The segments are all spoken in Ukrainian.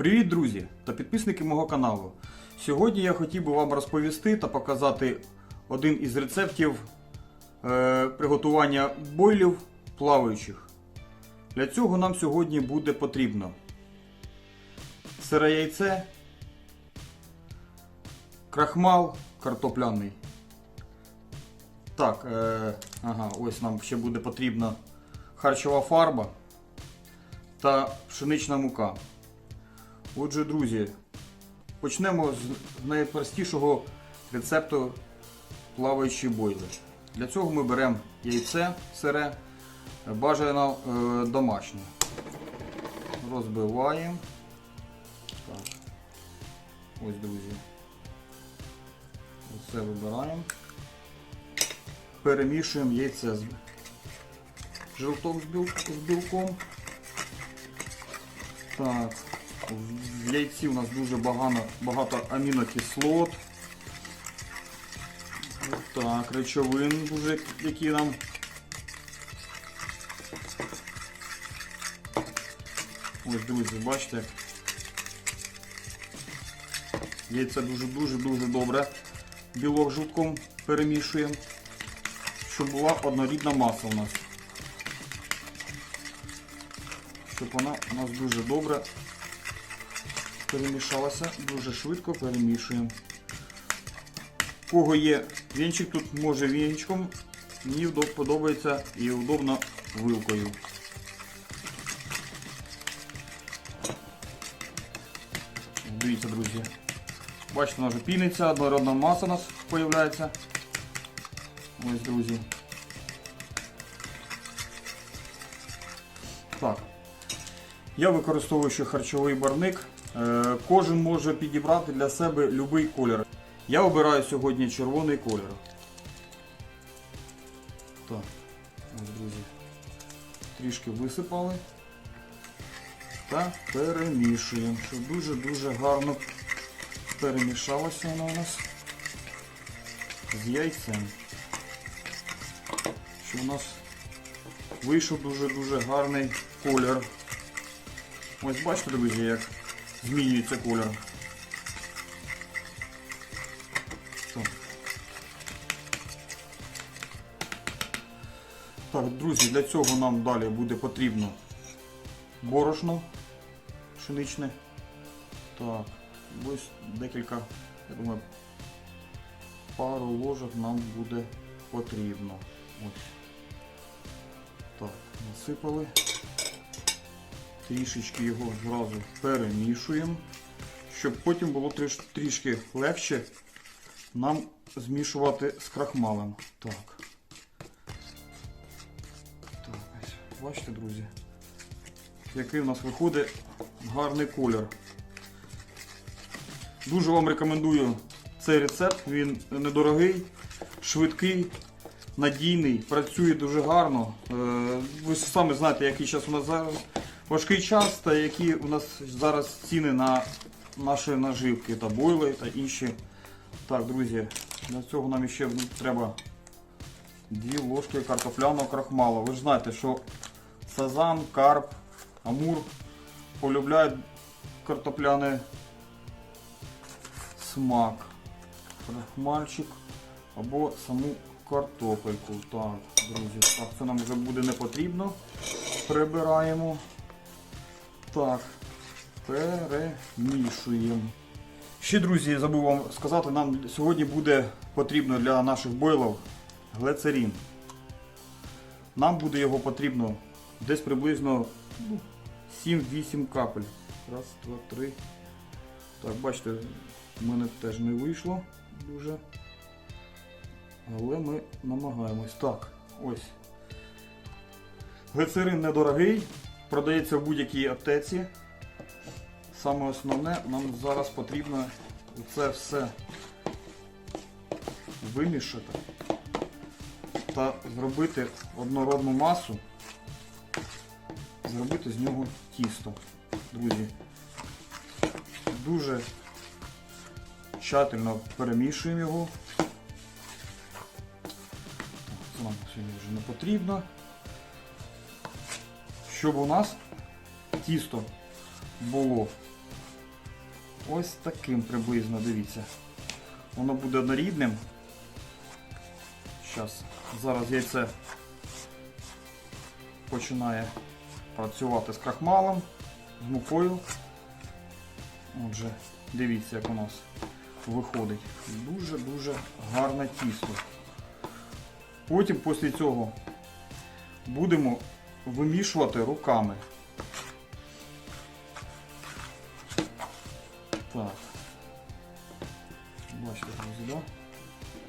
Привіт, друзі та підписники мого каналу. Сьогодні я хотів би вам розповісти та показати один із рецептів е, приготування бойлів плаваючих. Для цього нам сьогодні буде потрібно сире яйце, крахмал картопляний. Так, е, ага, ось нам ще буде потрібна харчова фарба та пшенична мука. Отже, друзі, почнемо з найпростішого рецепту плаваючі бойли. Для цього ми беремо яйце сире, бажано е, домашнє. Розбиваємо. Так. Ось, друзі. Оце вибираємо. Перемішуємо яйце з біл- з білком. Так, в яйці у нас дуже багато, багато амінокислот. Так, речовин дуже, які нам Ось, друзі, бачите. Яйце дуже-дуже-дуже добре. Білок жовтком перемішуємо, щоб була однорідна маса у нас. Щоб вона у нас дуже добре перемішалася, дуже швидко перемішуємо. Кого є вінчик, тут може вінчиком, мені подобається і удобно вилкою. Дивіться, друзі. Бачите, вона вже піниться, однородна маса у нас з'являється. Ось, друзі. Так. Я використовую ще харчовий барник. Е, Кожен може підібрати для себе будь-який колір. Я обираю сьогодні червоний колір. Так, ось, друзі. Трішки висипали. Та перемішуємо, щоб дуже-дуже гарно перемішалося воно у нас з яйцем. Щоб у нас вийшов дуже-дуже гарний колір. Ось бачите, друзі, як змінюється. Так. Так, друзі, для цього нам далі буде потрібно борошно пшеничне. Так, ось декілька, я думаю, пару ложок нам буде потрібно. Ось. Так, насипали. Трішечки його зразу перемішуємо, щоб потім було тріш, трішки легше нам змішувати з крахмалем. Так. Так, ось. Бачите, друзі, який у нас виходить гарний колір. Дуже вам рекомендую цей рецепт, він недорогий, швидкий, надійний, працює дуже гарно. Е, Ви самі знаєте, який час у нас зараз важкий час та які у нас зараз ціни на наші наживки та бойли та інші. Так, друзі, для цього нам ще треба дві ложки картопляного крахмалу. Ви ж знаєте, що сазан, карп, амур полюбляють картопляний смак, крахмальчик або саму картопельку. Так, друзі, так, це нам вже буде не потрібно. Прибираємо. Так, перемішуємо. Ще, друзі, забув вам сказати, нам сьогодні буде потрібно для наших бойлів глицерин. Нам буде його потрібно десь приблизно ну, 7-8 капель. Раз, два, три. Так, бачите, в мене теж не вийшло дуже. Але ми намагаємось. Так, ось. Глицерин недорогий, продається в будь-якій аптеці. Саме основне, нам зараз потрібно це все вимішати та зробити однородну масу, зробити з нього тісто. Друзі, дуже тщательно перемішуємо його. Це нам сьогодні вже не потрібно. Щоб у нас тісто було ось таким приблизно, дивіться. Воно буде однорідним. Щас. Зараз яйце починає працювати з крахмалом, з мукою. Отже, дивіться, як у нас виходить. Дуже-дуже гарне тісто. Потім після цього будемо вимішувати руками. Так. Бачите, друзі?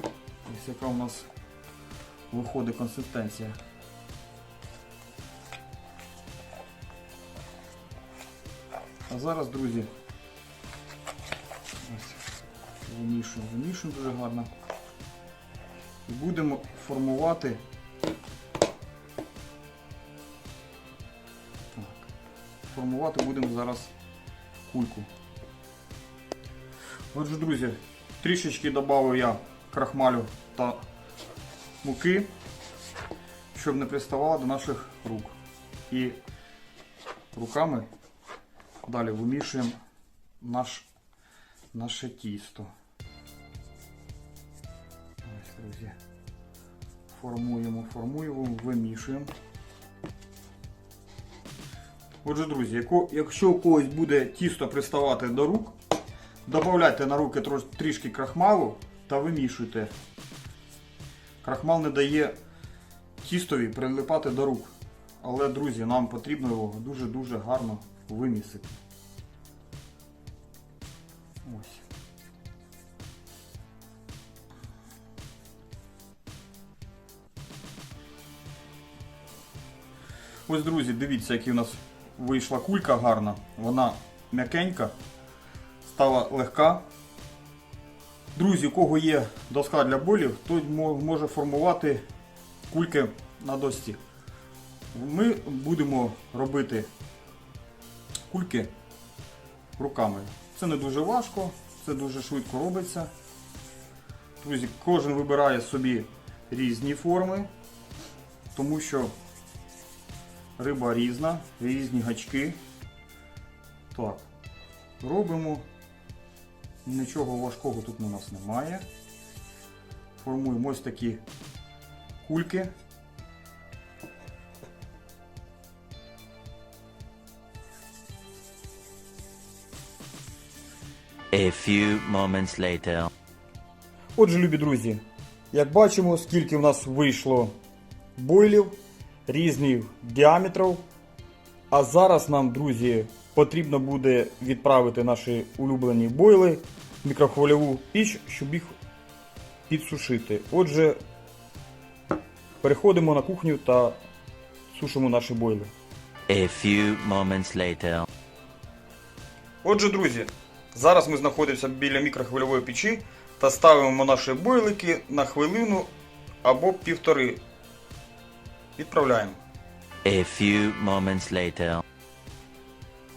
Ось яка у нас виходить консистенція. А зараз, друзі, вимішуємо, вимішуємо дуже гарно. І будемо формувати формувати будемо зараз кульку. Отже, друзі, трішечки додав я крахмалю та муки, щоб не приставало до наших рук. І руками далі вимішуємо наш, наше тісто. Ось, друзі. Формуємо, формуємо, вимішуємо. Отже, друзі, якщо у когось буде тісто приставати до рук, додавайте на руки трішки крахмалу та вимішуйте. Крахмал не дає тістові прилипати до рук. Але, друзі, нам потрібно його дуже-дуже гарно вимісити. Ось. Ось, друзі, дивіться, який у нас вийшла кулька гарна. Вона м'якенька, стала легка. Друзі, у кого є доска для болів, той може формувати кульки на досці. Ми будемо робити кульки руками. Це не дуже важко, це дуже швидко робиться. Друзі, кожен вибирає собі різні форми, тому що риба різна, різні гачки. Так, робимо. Нічого важкого тут у нас немає. Формуємо ось такі кульки. A few moments later. Отже, любі друзі, як бачимо, скільки в нас вийшло бойлів різних діаметрів. А зараз нам, друзі, потрібно буде відправити наші улюблені бойли в мікрохвильову піч, щоб їх підсушити. Отже, переходимо на кухню та сушимо наші бойли. A few moments later. Отже, друзі, зараз ми знаходимося біля мікрохвильової печі та ставимо наші бойлики на хвилину або півтори. Відправляємо. A few moments later.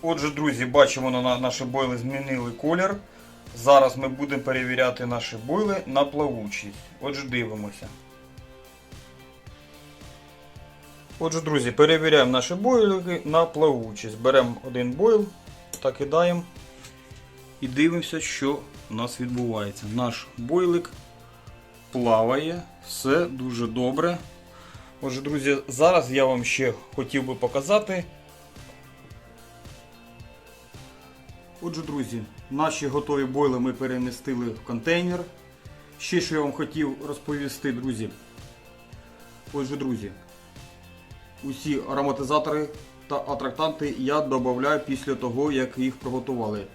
Отже, друзі, бачимо, на наші бойли змінили колір. Зараз ми будемо перевіряти наші бойли на плавучість. Отже, дивимося. Отже, друзі, перевіряємо наші бойлики на плавучість. Беремо один бойл та кидаємо і дивимося, що у нас відбувається. Наш бойлик плаває, все дуже добре. Отже, друзі, зараз я вам ще хотів би показати. Отже, друзі, наші готові бойли ми перемістили в контейнер. Ще що я вам хотів розповісти, друзі. Отже, друзі, усі ароматизатори та атрактанти я додаю після того, як їх приготували.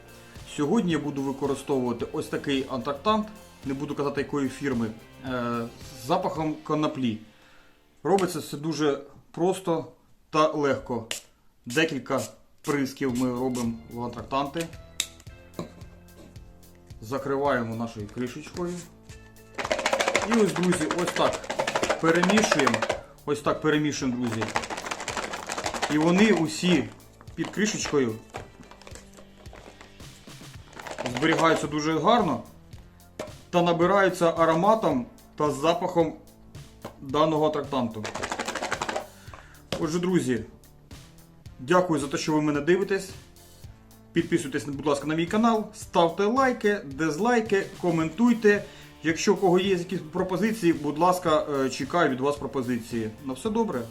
Сьогодні я буду використовувати ось такий атрактант, не буду казати якої фірми, е, з запахом коноплі. Робиться це дуже просто та легко. Декілька присків ми робимо в атрактанти. Закриваємо нашою кришечкою. І ось, друзі, ось так перемішуємо. Ось так перемішуємо, друзі. І вони усі під кришечкою зберігаються дуже гарно та набираються ароматом та запахом даного атрактанту. Отже, друзі, дякую за те, що ви мене дивитесь. Підписуйтесь, будь ласка, на мій канал, ставте лайки, дизлайки, коментуйте. Якщо у кого є якісь пропозиції, будь ласка, е, чекаю від вас пропозиції. На все добре.